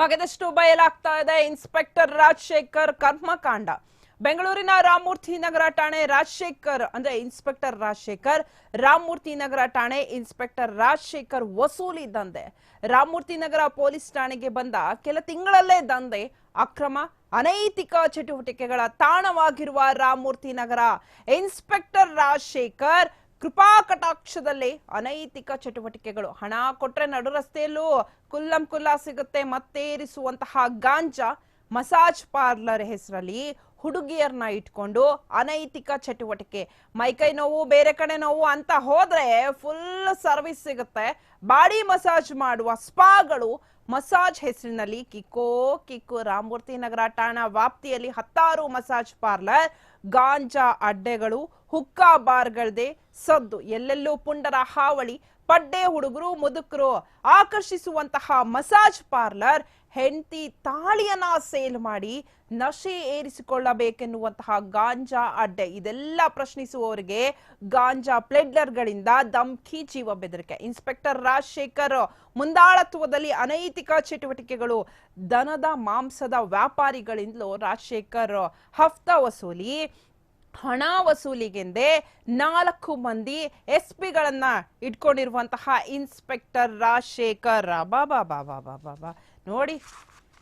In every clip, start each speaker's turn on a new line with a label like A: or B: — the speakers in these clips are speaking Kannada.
A: ಬಗೆದಷ್ಟು ಬಯಲಾಗ್ತಾ ಇದೆ ಇನ್ಸ್ಪೆಕ್ಟರ್ ರಾಜಶೇಖರ್ ಕರ್ಮಕಾಂಡ. ಬೆಂಗಳೂರಿನ ರಾಮಮೂರ್ತಿ ನಗರ ಠಾಣೆ ರಾಜಶೇಖರ್, ಅಂದ್ರೆ ಇನ್ಸ್ಪೆಕ್ಟರ್ ರಾಜಶೇಖರ್, ರಾಮಮೂರ್ತಿ ನಗರ ಠಾಣೆ ಇನ್ಸ್ಪೆಕ್ಟರ್ ರಾಜಶೇಖರ್ ವಸೂಲಿ ದಂಧೆ. ರಾಮಮೂರ್ತಿ ನಗರ ಪೊಲೀಸ್ ಠಾಣೆಗೆ ಬಂದ ಕೆಲ ತಿಂಗಳಲ್ಲೇ ದಂಧೆ, ಅಕ್ರಮ, ಅನೈತಿಕ ಚಟುವಟಿಕೆಗಳ ತಾಣವಾಗಿರುವ ರಾಮಮೂರ್ತಿ ನಗರ. ಇನ್ಸ್ಪೆಕ್ಟರ್ ರಾಜಶೇಖರ್ ಕೃಪಾ ಕಟಾಕ್ಷದಲ್ಲಿ ಅನೈತಿಕ ಚಟುವಟಿಕೆಗಳು. ಹಣ ಕೊಟ್ರೆ ನಡು ರಸ್ತೆಯಲ್ಲೂ ಕುಲ್ಲಂ ಕುಲ್ಲ ಸಿಗುತ್ತೆ ಮತ್ತೇರಿಸುವಂತಹ ಗಾಂಜಾ ಮಸಾಜ್ ಪಾರ್ಲರ್ ಹೆಸರಲ್ಲಿ ಹುಡುಗಿಯರನ್ನ ಇಟ್ಕೊಂಡು ಅನೈತಿಕ ಚಟುವಟಿಕೆ. ಮೈಕೈ ನೋವು, ಬೇರೆ ಕಡೆ ನೋವು ಅಂತ ಹೋದ್ರೆ ಫುಲ್ ಸರ್ವಿಸ್ ಸಿಗುತ್ತೆ. ಬಾಡಿ ಮಸಾಜ್ ಮಾಡುವ ಸ್ಪಾಗಳು ಮಸಾಜ್ ಹೆಸರಿನಲ್ಲಿ ಕಿಕ್ಕೋ ಕಿಕ್ಕು ರಾಮಮೂರ್ತಿ ನಗರ ಠಾಣಾ ವ್ಯಾಪ್ತಿಯಲ್ಲಿ ಹತ್ತಾರು ಮಸಾಜ್ ಪಾರ್ಲರ್, ಗಾಂಜಾ ಅಡ್ಡೆಗಳು, ಹುಕ್ಕಾ ಬಾರ್ಗಳದೆ ಸದ್ದು. ಎಲ್ಲೆಲ್ಲೂ ಪುಂಡರ ಹಾವಳಿ, ಪಡ್ಡೆ ಹುಡುಗರು, ಮುದುಕರು ಆಕರ್ಷಿಸುವಂತಹ ಮಸಾಜ್ ಪಾರ್ಲರ್ ಹೆಂಡತಿ ತಾಳಿಯನ್ನ ಸೇಲ್ ಮಾಡಿ ನಶೆ ಏರಿಸಿಕೊಳ್ಳಬೇಕೆನ್ನುವಂತಹ ಗಾಂಜಾ ಅಡ್ಡೆ. ಇದೆಲ್ಲ ಪ್ರಶ್ನಿಸುವವರಿಗೆ ಗಾಂಜಾ ಪ್ಲೆಡ್ಲರ್ಗಳಿಂದ ಧಮ್ಕಿ ಜೀವ ಬೆದರಿಕೆ. ಇನ್ಸ್ಪೆಕ್ಟರ್ ರಾಜಶೇಖರ್ ಮುಂದಾಳತ್ವದಲ್ಲಿ ಅನೈತಿಕ ಚಟುವಟಿಕೆಗಳು, ದನದ ಮಾಂಸದ ವ್ಯಾಪಾರಿಗಳಿಂದಲೂ ರಾಜಶೇಖರ್ ಹಫ್ತಾ ವಸೂಲಿ, ಹಣ ವಸೂಲಿಗೆಂದೇ ನಾಲ್ಕು ಮಂದಿ ಎಸ್ ಪಿಗಳನ್ನ ಇಟ್ಕೊಂಡಿರುವಂತಹ ಇನ್ಸ್ಪೆಕ್ಟರ್ ರಾಜಶೇಖರ್. ಬಾಬಾ ಬಾಬಾ ಬಾಬಾ ಬಾ. ನೋಡಿ,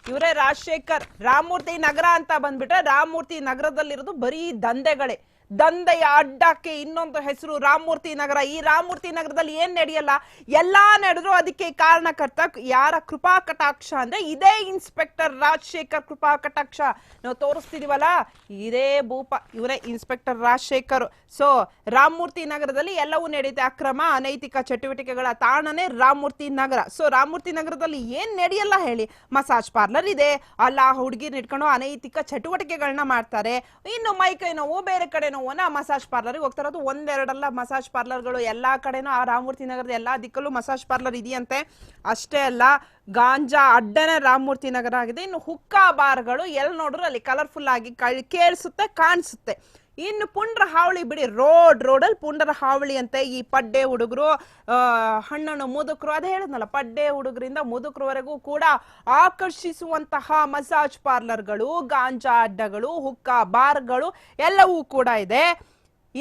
A: ಇವರೇ ರಾಜಶೇಖರ್. ರಾಮಮೂರ್ತಿ ನಗರ ಅಂತ ಬಂದ್ಬಿಟ್ರೆ ರಾಮಮೂರ್ತಿ ನಗರದಲ್ಲಿರೋದು ಬರೀ ದಂಧೆಗಳೇ. ದಂಧೆಯ ಅಡ್ಡಕ್ಕೆ ಇನ್ನೊಂದು ಹೆಸರು ರಾಮಮೂರ್ತಿ ನಗರ. ಈ ರಾಮಮೂರ್ತಿ ನಗರದಲ್ಲಿ ಏನ್ ನಡೆಯಲ್ಲ? ಎಲ್ಲಾ ನಡೆದ್ರು ಅದಕ್ಕೆ ಕಾರಣಕರ್ತ ಯಾರ ಕೃಪಾ ಕಟಾಕ್ಷ ಅಂದ್ರೆ ಇದೇ ಇನ್ಸ್ಪೆಕ್ಟರ್ ರಾಜಶೇಖರ್ ಕೃಪಾ ಕಟಾಕ್ಷ ನಾವು ತೋರಿಸ್ತಿದೀವಲ್ಲ, ಇದೇ ಭೂಪ, ಇವರೇ ಇನ್ಸ್ಪೆಕ್ಟರ್ ರಾಜಶೇಖರ್. ಸೊ ರಾಮಮೂರ್ತಿ ನಗರದಲ್ಲಿ ಎಲ್ಲವೂ ನಡೆಯುತ್ತೆ. ಅಕ್ರಮ, ಅನೈತಿಕ ಚಟುವಟಿಕೆಗಳ ತಾಣನೇ ರಾಮಮೂರ್ತಿ ನಗರ. ಸೊ ರಾಮಮೂರ್ತಿ ನಗರದಲ್ಲಿ ಏನ್ ನಡೆಯಲ್ಲ ಹೇಳಿ? ಮಸಾಜ್ ಪಾರ್ಲರ್ ಇದೆ. ಅಲ್ಲ ಹುಡುಗಿರ್ ಇಟ್ಕೊಂಡು ಅನೈತಿಕ ಚಟುವಟಿಕೆಗಳನ್ನ ಮಾಡ್ತಾರೆ. ಇನ್ನು ಮೈ ಕೈ ನೋವು ಬೇರೆ ಕಡೆ ನೋವನ್ನ ಮಸಾಜ್ ಪಾರ್ಲರ್ಗೆ ಹೋಗ್ತಾ ಇರೋದು ಒಂದೆರಡಲ್ಲ ಮಸಾಜ್ ಪಾರ್ಲರ್ಗಳು. ಎಲ್ಲಾ ಕಡೆನೂ ಆ ರಾಮಮೂರ್ತಿ ನಗರದ ಎಲ್ಲಾ ದಿಕ್ಕಲ್ಲೂ ಮಸಾಜ್ ಪಾರ್ಲರ್ ಇದೆಯಂತೆ. ಅಷ್ಟೇ ಅಲ್ಲ, ಗಾಂಜಾ ಅಡ್ಡನ ರಾಮಮೂರ್ತಿ ನಗರ ಆಗಿದೆ. ಇನ್ನು ಹುಕ್ಕಾ ಬಾರ್ಗಳು ಎಲ್ಲಿ ನೋಡಿದ್ರು ಅಲ್ಲಿ ಕಲರ್ಫುಲ್ ಆಗಿ ಕಳ್- ಕೇಳಿಸುತ್ತೆ, ಕಾಣಿಸುತ್ತೆ. ಇನ್ನು ಪುಂಡ್ರ ಹಾವಳಿ ಬಿಡಿ, ರೋಡ್ ರೋಡಲ್ಲಿ ಪುಂಡ್ರ ಹಾವಳಿ ಅಂತ. ಈ ಪಡ್ಡೆ ಹುಡುಗರು ಹಣ್ಣನ್ನು ಮುದುಕರು, ಅದೇ ಹೇಳಿದ್ನಲ್ಲ, ಪಡ್ಡೆ ಹುಡುಗರಿಂದ ಮುದುಕರವರೆಗೂ ಕೂಡ ಆಕರ್ಷಿಸುವಂತಹ ಮಸಾಜ್ ಪಾರ್ಲರ್ಗಳು, ಗಾಂಜಾ ಅಡ್ಡಗಳು, ಹುಕ್ಕಾ ಬಾರ್ಗಳು ಎಲ್ಲವೂ ಕೂಡ ಇದೆ.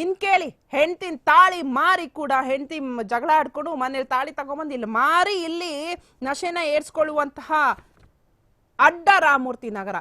A: ಇನ್ ಕೇಳಿ, ಹೆಂಡತಿನ ತಾಳಿ ಮಾರಿ ಕೂಡ, ಹೆಂಡತಿ ಜಗಳ ಆಡ್ಕೊಂಡು ಮನೇಲಿ ತಾಳಿ ತಗೊಂಬಂದು ಇಲ್ಲಿ ಮಾರಿ ಇಲ್ಲಿ ನಶೆನ ಏರ್ಸ್ಕೊಳ್ಳುವಂತಹ ಅಡ್ಡ ರಾಮಮೂರ್ತಿ ನಗರ.